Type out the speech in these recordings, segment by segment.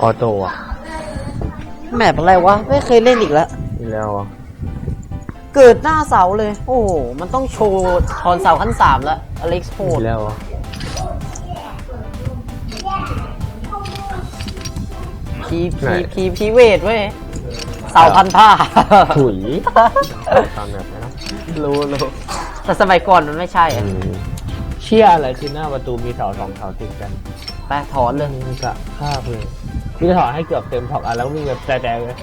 ออโต้อะแมปอะไรวะ ไม่เคยเล่นอีกแล้ว อีกแล้วเหรอะเกิดหน้าเสาเลย โอ้โห มันต้องโชว์ทอนเสาขั้นสามแล้วอเล็กซ์โหอีดกแล้วเหรอะพีไหนพีพีพีเวทเว้ย เสาพันผ้า ถุย ตามแบบนี้นะรู้รู้แต่สมัยก่อนมันไม่ใช่อะอืมเชี่ยอะไรคือหน้าประตูมีเสาสองเสาติดกันไปถอนเลย มึงกะฆ่าเลย พี่จะถอดให้เกือบเต็มถอกอะแล้วมึงแบบแต่แต่เลย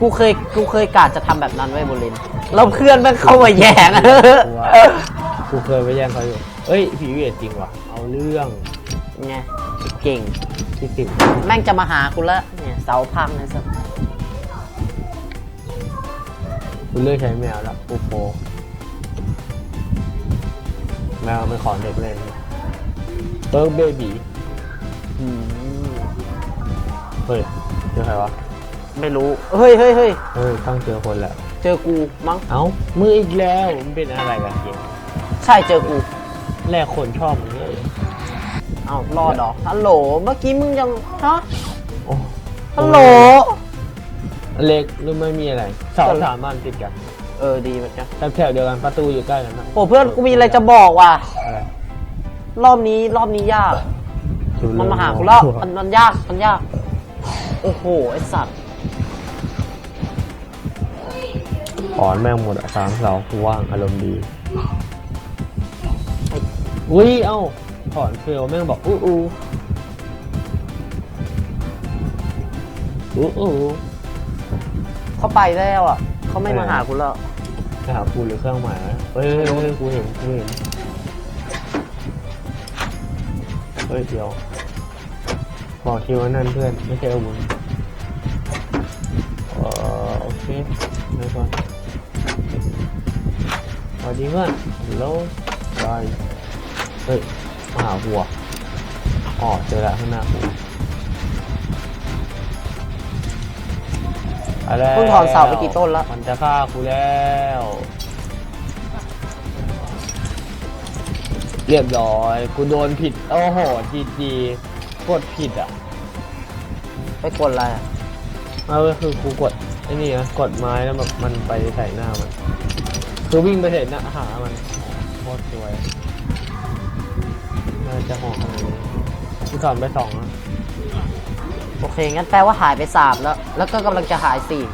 กูเคยกูเคยกาดจะทำแบบนั้นไว้ยบุรินทร์แล้วเพื่อนแม่งเข้ามาแย่งกูว่ากูเคยไปแย่งเขาอยู่เอ้ยผีเวทจริงว่ะ เอาเรื่องไงเก่ง ที่สิบแม่งจะมาหากูแล้วเนี่ยเสาพังเลยสัสกูเลือกใช้แมวแล้วปูโปแมวเป็นของเด็กเล่น เบิร์กเบบีอืมเฮ้ยเจอใครวะ ไม่รู้ เฮ้ยเฮ้ยเฮ้ยเฮ้ยต้องเจอคนแหละ เจอกูมั้ง เอ้า มืออีกแล้วมันเป็นอะไรกันเกมใช่เจอกู แรกคนชอบมึงเลยเอ้ารอดเหรอฮัลโหล เมื่อกี้มึงยังฮะโอ้ฮัลโหล เล็กหรือไม่มีอะไรเสาสามอันติดกัน เออดีเหมือนกันแถวๆเดียวกันประตูอยู่ใกล้กันนะโอ้เพื่อนกูมีอะไรจะบอกว่ะอะไร รอบนี้รอบนี้ยาก มันมาหากูแล้วมันมันยากมันยาก โอ้โห ไอสัตว์ถอนแม่งหมดอะสามเสากูว่างอารมณ์ดี อุ้ยเอ้าถอนเฟลแม่งบอกอู้อู้อู้อู้เขาไปแล้วอะ เขาไม่มาหากูแล้ว จะหากูหรือเครื่องหมายวะเฮ้ยเฮ้ยเฮ้ยกูเห็นกูเห็น เฮ้ยเดี๋ยวบอกทีว่านั่นเพื่อน ไม่ใช่อาวุธเออโอเคไปก่อนสวัสดีเพื่อนฮัลโหลบายเฮ้ยมาหาหัวอ๋อเจอแล้วข้างหน้ากูไปแล้วเพิ่งถอนเสาไปกี่ต้นแล้วมันจะฆ่ากูแล้ว เรียบร้อย กูโดนผิด โอ้โหจีจีกดผิดอะ ไปกดอะไรอะเอาก็คือกูกดไอ้นี่นะกดไม้แล้วแบบมันไปใส่หน้ามัน คือวิ่งไปเห็นหน้าหามันโคตรสวยน่าจะหอกอะไรนี้กูสอนไปสองแล้วโอเค งั้นแปลว่าหายไปสามแล้ว แล้วก็กำลังจะหายสี่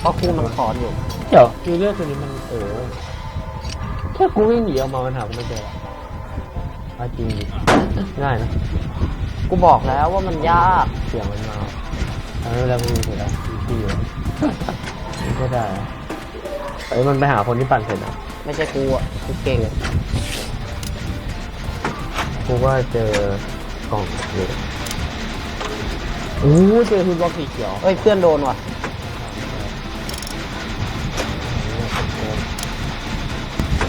เพราะครูมันถอนอยู่ เดี๋ยวคือเรื่องตัวนี้มันเออแค่กูวิ่งหนีออกมามันหากูไม่เจอหรอก เอาจริงดิง่ายนะ กูบอกแล้วว่ามันยากเสียงมันมาทำให้เวลามึงเสร็จแล้วพี่อยู่มันก็ได้อะเอ้ยมันไปหาคนที่ปั่นเสร็จอะไม่ใช่กูอะกูเก่งกูว่าเจอกล่องอยู่โอ้เจอคุณบล็อกสีเขียวเอ้ยเพื่อนโดนว่ะ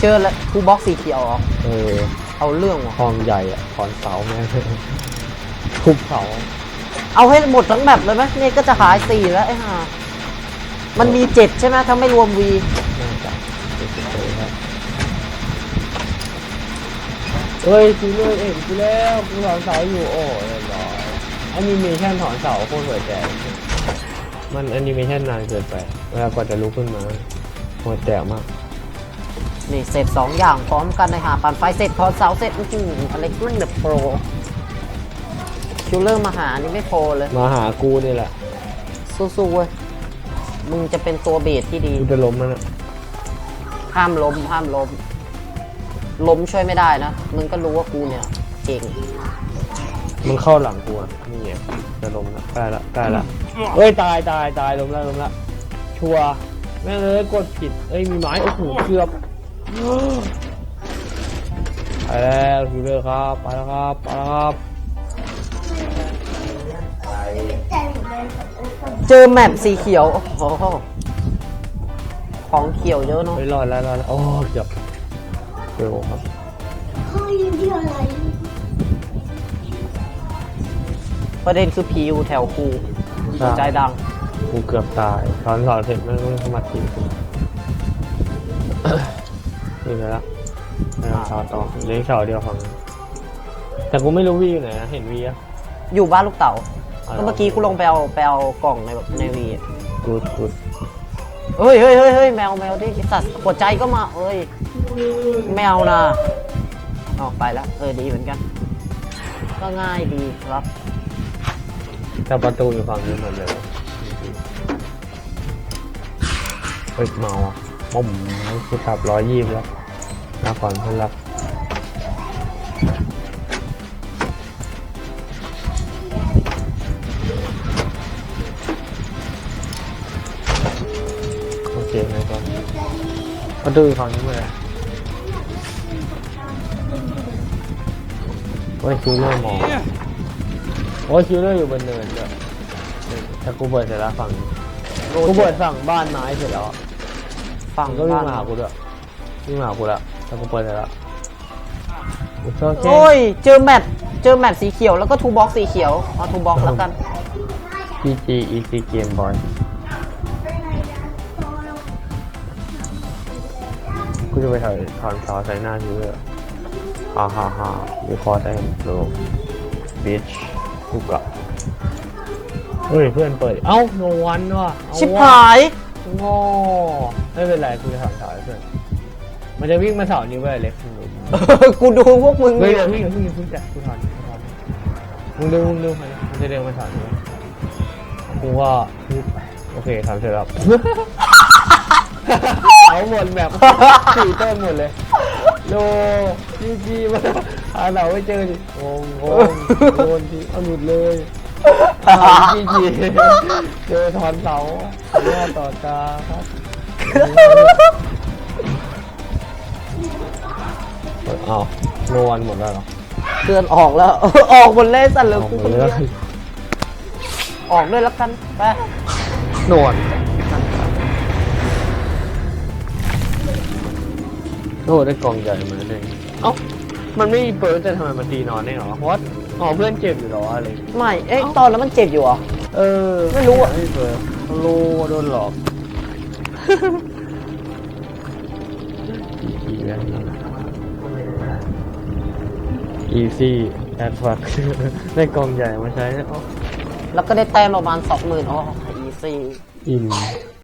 จอแล้วครูบ็อกสีเขียวเหรอเออเอาเรื่องว่ะทองใหญ่อะถอนเสาแม่งทุบเสาเอาให้หมดทั้งแบบเลยไหมนี่ก็จะหายสี่แล้วไอ้ห่ามันมีเจ็ดใช่ไหมถ้าไม่รวมวีน่าจะเจ็ดสิบเลยครับเฮ้ยกูเลิกเองกูแล้วกูถอนเสาอยู่โอ้เรียบร้อยแอนิเมชันถอนเสาโคตรหัวใจมันแอนิเมชันนานเกินไปเวลากว่าจะลุกขึ้นมาหัวแตกมาก นี่เสร็จสองอย่างพร้อมกันในหาปันไฟเสร็จพอเสาเสร็จอื้อหืออะไรกริ้งเดอะโปรคิวเลอร์มาหานี่ไม่พอเลย มาหากูนี่แหละ สู้ๆเว้ยมึงจะเป็นตัวเบสที่ดี กูจะล้มแล้วนะห้ามล้มห้ามล้ม ล้มช่วยไม่ได้นะ มึงก็รู้ว่ากูเนี่ยเก่งมันเข้าหลังกูอะนี่ไงจะล้มละใกล้ละใกล้ละเอ้ยตายตายตายล้มละล้มละชัวร์แม่งเลยกดผิดเอ้ยมีไม้โอ้โหเกือบ ไปแล้วคิวเลอร์ครับไปแล้วครับไปแล้วครับ เจอแมปสีเขียว โอ้โห ของเขียวเยอะเนาะ ไม่รอดแล้วรอดแล้วโอ้เกือบเร็วครับข้าวยินดีอะไรประเด็นคือพีอยู่แถวกูหัวใจดัง กูเกือบตายถอนสอนเสร็จแม่งต้องสมัครทีกู นี่ไปละไม่ต้องต่อต่อเลี้ยงเสาเดียวฝั่งนั้นแต่กูไม่รู้วีอยู่ไหนนะเห็นวีอะอยู่บ้านลูกเต๋าอ๋อก็เมื่อกี้กูลงไปเอาไปเอากล่องในในวีอะกูดกูดเฮ้ยเฮ้ยเฮ้ยเฮ้ยแมวแมวดิไอ้สัตว์หัวใจก็มาเอ้ยแมวนะออกไปแล้วเออดีเหมือนกัน ก็ง่ายดีครับแต่ประตูอยู่ฝั่งนี้หมดเลยเฮ้ยเมาอะ ผม่อขับร้อยยี่สิบแล้วหน้าก่อนเพื่อนรักโอเคไหมก่อนประตูอยู่ฝั่งนี้หมดเลยโอ้ยคิวเลอร์มองโอ้ยคิวเลอร์อยู่บนเนินด้วยแต่กูเปิดเสร็จแล้วฝั่งนี้กูเปิดฝั่งบ้านไม้เสร็จแล้วอะ ฝั่งก็วิ่งบ้านมาหากูด้วยวิ่งมาหากูแล้วแต่กูเปิดเสร็จแล้วโอเคโอเคโอ้ย เจอแมทเจอแมทสีเขียวแล้วก็ทูบ็อกสีเขียวเอาทูบ็อกแล้วกัน PG EC Game Boy กูจะไปถอยถอนซอใส่หน้าทีเลยฮ่าฮ่าฮ่าวิคอร์ดแอนโลบิชกูกะเฮ้ยเพื่อนเปิด เอ้าโนวันว่ะเอชิบว่ะ หาย โง่ไม่เป็นไรกูจะถอนเสาให้เพื่อนมันจะวิ่งมาเสานี้เว้ยเล็กมึงดูกูดูพวกมึงเฮ้ยอเดี๋ยู่ยวพี่เดี๋ยวพี่เพิ่งจัดกูถอนกูถอนมึงดูมึงดูมันมันจะเดินมาถอนกูกูว่าโอเคทำเสร็จแล้วเอาหมดแบบสี่ต้นหมดเลยโลจีจีมาหาเสาไม่เจอดิงงงงโดนทีเอาหลุดเลย จีจีเจอถอนเสาหน้าต่อตาครับอ้าวโนวันหมดแล้วเหรอเตือนออกแล้ว ออกหมดเลยสั่นเลยออกกูหมคดนเลเดียยวออกด้วยแล้วกันไปโนวันโอ้ได้กองใหญ่มาเลยเอ้ามันไม่มีเปิร์แต่ทำไมมันตีนอนได้เหรอเพราะว่า อ๋อเพื่อนเจ็บอยู่เหรออะไรอย่างเงี้ยไม่ เอ๊ะตอนนั้นมันเจ็บอยู่เหรอ เออไม่รู้อะ ไม่เปิดรู้ว่าโดนหลอกอีซี่แอดฟักได้กองใหญ่มาใช้แล้วแล้วก็ได้แต้มประมาณสองหมื่นอ๋ออีซี่ อิ่ม